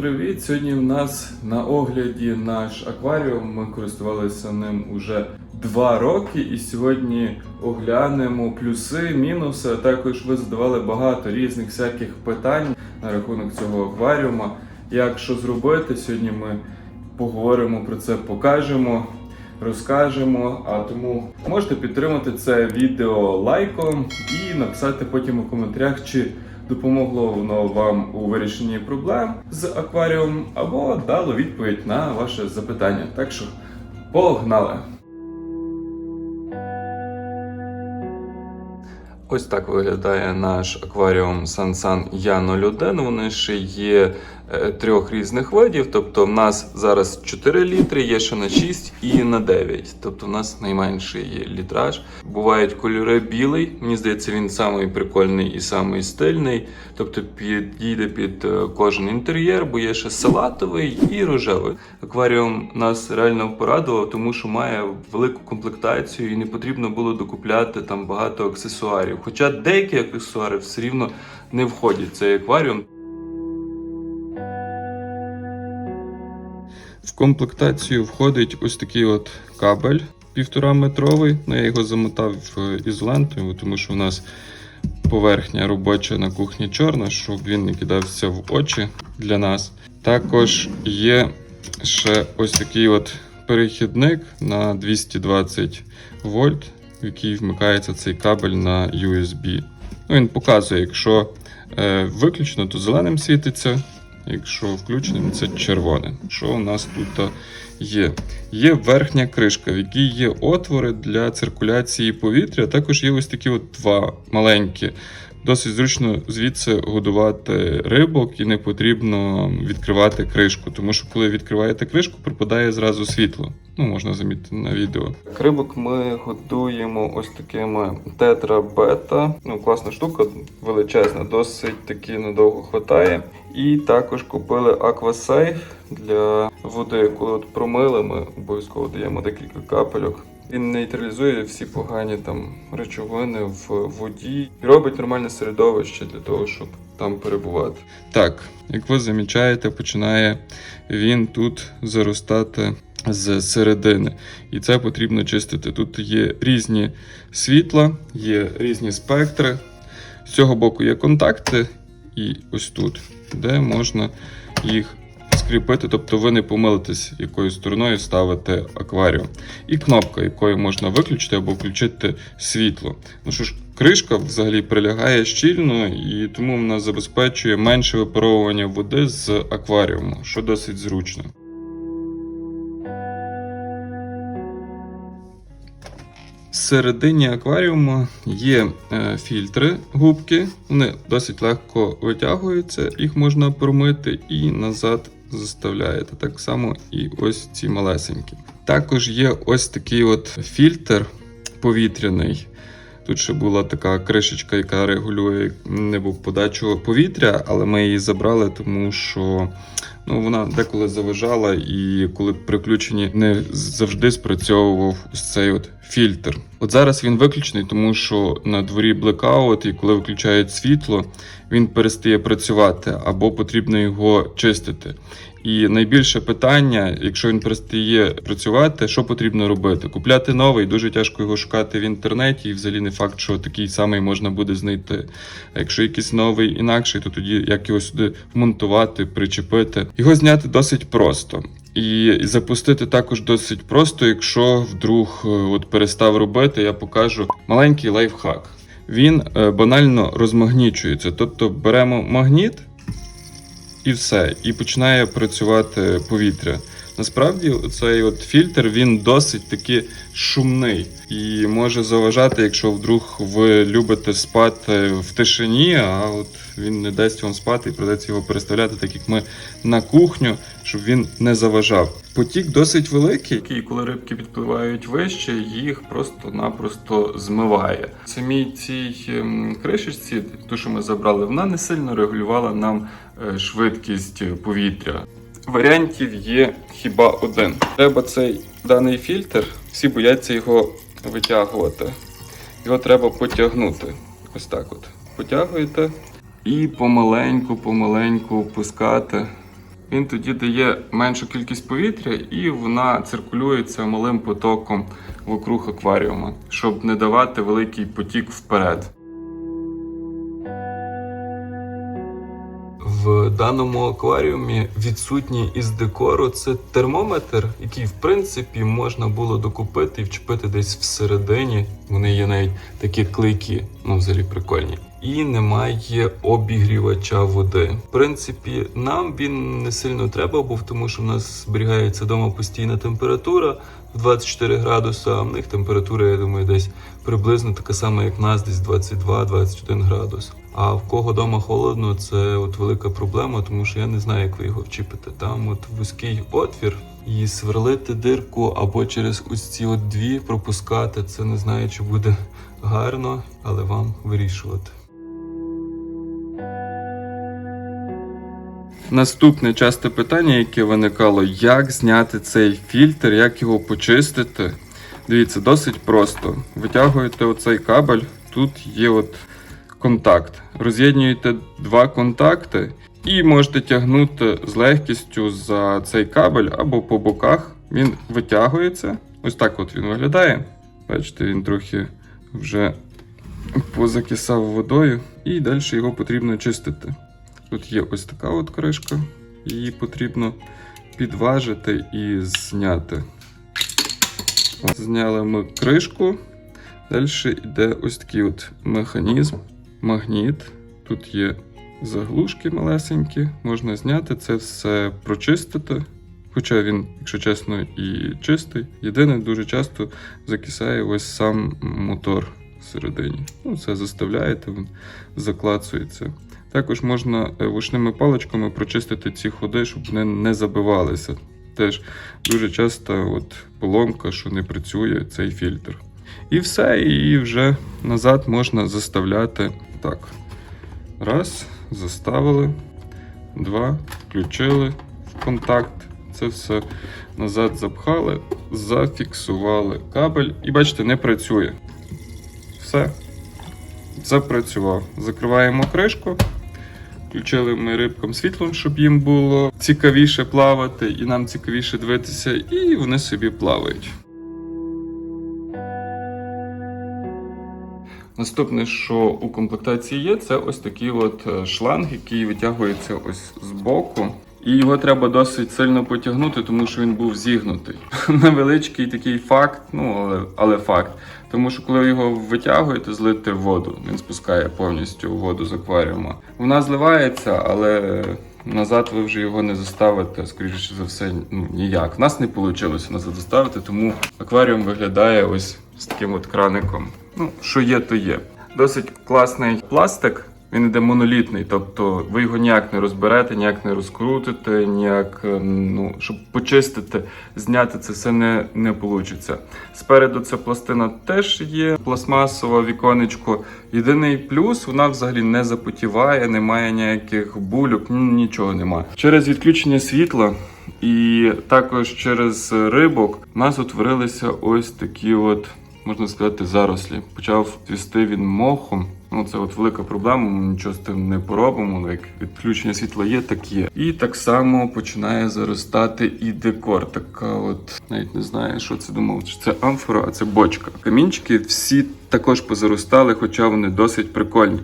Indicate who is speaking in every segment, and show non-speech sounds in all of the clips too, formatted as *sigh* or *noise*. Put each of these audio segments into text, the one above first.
Speaker 1: Привіт! Сьогодні в нас на огляді наш акваріум. Ми користувалися ним уже два роки, і сьогодні оглянемо плюси, мінуси. А також ви задавали багато різних всяких питань на рахунок цього акваріума. Як що зробити? Сьогодні ми поговоримо про це, покажемо. Розкажемо, а тому можете підтримати це відео лайком і написати потім у коментарях, чи допомогло воно вам у вирішенні проблем з акваріумом, або дало відповідь на ваше запитання. Так що погнали! Ось так виглядає наш акваріум Сансан Я01. Вони ще є трьох різних видів. Тобто, в нас зараз 4 літри, є ще на 6 і на 9. Тобто, в нас найменший літраж. Бувають кольори білий. Мені здається, він самий прикольний і самий стильний. Тобто підійде під е, кожен інтер'єр, бо є ще салатовий і рожевий. Акваріум нас реально порадував, тому що має велику комплектацію і не потрібно було докупляти там багато аксесуарів. Хоча деякі аксесуари все рівно не входять в цей акваріум. В комплектацію входить ось такий от кабель півтора метровий. Ну, я його замотав ізолентою, тому що у нас поверхня робоча на кухні чорна, щоб він не кидався в очі для нас. Також є ще ось такий от перехідник на 220 вольт, в який вмикається цей кабель на USB. Ну, він показує, якщо е, виключено, то зеленим світиться. Якщо включеним, це червоне. Що у нас тут є? Є верхня кришка, в якій є отвори для циркуляції повітря. Також є ось такі от два маленькі. Досить зручно звідси годувати рибок і не потрібно відкривати кришку, тому що коли відкриваєте кришку, припадає зразу світло. Ну, можна замітити на відео. Рибок ми годуємо ось такими тетра бета. Ну, класна штука, величезна, досить таки надовго хватає. І також купили Aquasafe для води. Коли от промили, ми обов'язково даємо декілька капельок. Він нейтралізує всі погані там речовини в воді і робить нормальне середовище для того, щоб там перебувати. Так, як ви замічаєте, починає він тут заростати з середини. І це потрібно чистити. Тут є різні світла, є різні спектри. З цього боку є контакти, і ось тут, де можна їх скріпити, тобто ви не помилитесь, якою стороною ставити акваріум. І кнопка, якою можна виключити або включити світло. Ну що ж, кришка взагалі прилягає щільно, і тому вона забезпечує менше випаровування води з акваріуму, що досить зручно. Всередині акваріуму є е, фільтри, губки, вони досить легко витягуються, їх можна промити і назад заставляєте. Так само і ось ці малесенькі. Також є ось такий от фільтр повітряний. Тут ще була така кришечка, яка регулює небо подачу повітря, але ми її забрали, тому що ну, вона деколи заважала, і коли приключені не завжди спрацьовував ось цей от фільтр. От зараз він виключений, тому що на дворі блекаут, і коли виключають світло, він перестає працювати або потрібно його чистити. І найбільше питання, якщо він перестає працювати, що потрібно робити? Купляти новий, дуже тяжко його шукати в інтернеті, і взагалі не факт, що такий самий можна буде знайти. А якщо якийсь новий інакший, то тоді як його сюди вмонтувати, причепити. Його зняти досить просто. І запустити також досить просто, якщо вдруг е, от перестав робити, я покажу маленький лайфхак. Він е, банально розмагнічується. Тобто беремо магніт і все, і починає працювати повітря. Насправді, цей от фільтр він досить таки шумний і може заважати, якщо вдруг ви любите спати в тишині, а от він не дасть вам спати і придеться його переставляти, так як ми на кухню, щоб він не заважав. Потік досить великий, і коли рибки підпливають вище, їх просто-напросто змиває. Самій цій ем, кришечці, ту, що ми забрали, вона не сильно регулювала нам е, швидкість повітря. Варіантів є хіба один. Треба цей даний фільтр, всі бояться його витягувати. Його треба потягнути. Ось так от. Потягуєте і помаленьку, помаленьку опускати. він тоді дає меншу кількість повітря і вона циркулюється малим потоком вокруг акваріума, щоб не давати великий потік вперед. В даному акваріумі відсутній із декору це термометр, який в принципі можна було докупити і вчепити десь всередині. Вони є навіть такі клейкі, ну взагалі прикольні. І немає обігрівача води. В принципі, нам він не сильно треба був, тому що в нас зберігається вдома постійна температура в 24 градуси, а в них температура, я думаю, десь приблизно така сама, як в нас, десь 22-21 градус. А в кого вдома холодно, це от велика проблема, тому що я не знаю, як ви його вчіпите. Там от вузький отвір, і сверлити дирку або через ось ці от дві пропускати. Це не знаю, чи буде гарно, але вам вирішувати. Наступне часте питання, яке виникало, як зняти цей фільтр, як його почистити. Дивіться, досить просто. Витягуєте оцей кабель, тут є от контакт. Роз'єднуєте два контакти і можете тягнути з легкістю за цей кабель або по боках. Він витягується. Ось так от він виглядає. Бачите, він трохи вже позакисав водою, і далі його потрібно чистити. Тут є ось така от кришка, її потрібно підважити і зняти. Зняли ми кришку. Далі йде ось такий от механізм, магніт. Тут є заглушки малесенькі, можна зняти це все прочистити. Хоча він, якщо чесно, і чистий. Єдине, дуже часто закисає ось сам мотор всередині. Ну, це заставляєте, він заклацується. Також можна е, вушними паличками прочистити ці ходи, щоб вони не забивалися. Теж дуже часто от поломка, що не працює цей фільтр. І все, і вже назад можна заставляти так. Раз, заставили, два, включили в контакт. Це все назад запхали, зафіксували кабель і бачите, не працює. Все. Запрацював. Закриваємо кришку. Включили ми рибкам світлом, щоб їм було цікавіше плавати, і нам цікавіше дивитися, і вони собі плавають. Наступне, що у комплектації є, це ось такий от е, шланг, який витягується ось з боку. І його треба досить сильно потягнути, тому що він був зігнутий. *laughs* Невеличкий такий факт, ну але, але факт. Тому що коли ви його витягуєте, злити воду, він спускає повністю воду з акваріума. Вона зливається, але назад ви вже його не заставите, скоріше за все, ну ніяк. У нас не вийшло назад заставити, тому акваріум виглядає ось з таким от краником. Ну, що є, то є. Досить класний пластик. Він іде монолітний, тобто ви його ніяк не розберете, ніяк не розкрутите, ніяк, е, ну, щоб почистити, зняти це все не, не вийде. Спереду ця пластина теж є пластмасова віконечко. Єдиний плюс, вона взагалі не запотіває, немає ніяких бульок, нічого немає. Через відключення світла і також через рибок у нас утворилися ось такі от можна сказати, зарослі. Почав цвісти він мохом. Ну, це от велика проблема, ми нічого з тим не поробимо. Як відключення світла є, так є. І так само починає заростати і декор. Така от, навіть не знаю, що це думав, чи це амфора, а це бочка. Камінчики всі також позаростали, хоча вони досить прикольні.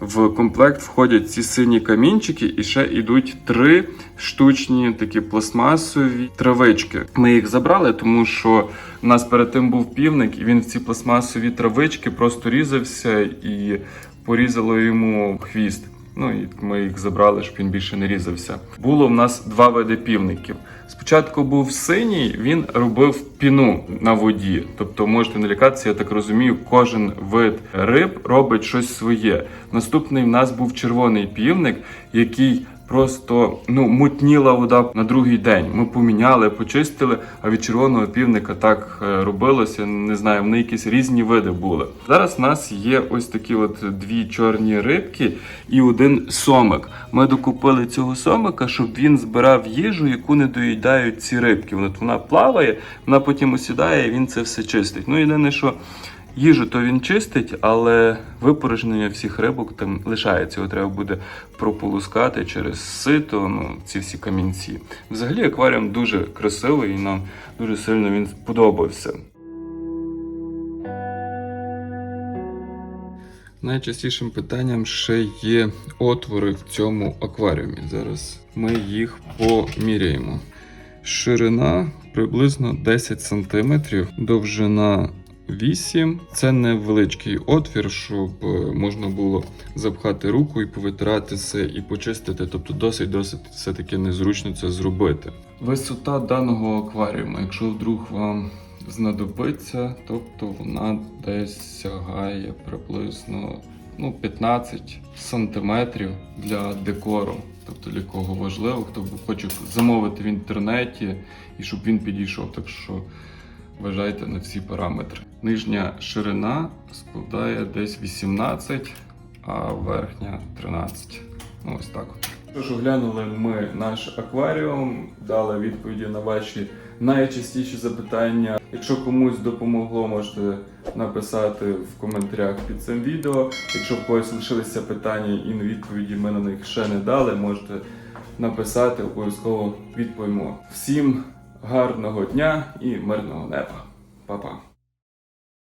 Speaker 1: В комплект входять ці сині камінчики, і ще йдуть три штучні такі пластмасові травички. Ми їх забрали, тому що у нас перед тим був півник, і він в ці пластмасові травички просто різався і порізало йому хвіст. Ну і ми їх забрали, щоб він більше не різався. Було в нас два види півників. Спочатку був синій, він робив піну на воді. Тобто можете не лякатися, я так розумію, кожен вид риб робить щось своє. Наступний в нас був червоний півник, який просто ну мутніла вода на другий день. Ми поміняли, почистили, а від червоного півника так е, робилося. Не знаю, вони якісь різні види були. Зараз в нас є ось такі от дві чорні рибки і один сомик. Ми докупили цього сомика, щоб він збирав їжу, яку не доїдають ці рибки. От вона плаває, вона потім осідає, і він це все чистить. Ну єдине, що Їжу то він чистить, але випорожнення всіх рибок там лишається. Його треба буде прополускати через сито, ну, ці всі камінці. Взагалі акваріум дуже красивий і нам дуже сильно він сподобався. Найчастішим питанням ще є отвори в цьому акваріумі. Зараз ми їх поміряємо. Ширина приблизно 10 см, довжина 8. Це невеличкий отвір, щоб е, можна було запхати руку і повитиратися і почистити. Тобто досить досить все-таки незручно це зробити. Висота даного акваріуму, якщо вдруг вам знадобиться, тобто вона десь сягає приблизно ну, 15 сантиметрів для декору. Тобто для кого важливо, хто хоче замовити в інтернеті і щоб він підійшов. Так що вважайте на всі параметри. Нижня ширина складає десь 18, а верхня 13. Ну, ось так. Тож оглянули ми наш акваріум, дали відповіді на ваші найчастіші запитання. Якщо комусь допомогло, можете написати в коментарях під цим відео. Якщо в когось лишилися питання і відповіді ми на них ще не дали, можете написати, обов'язково відповімо. Всім гарного дня і мирного неба. Па-па!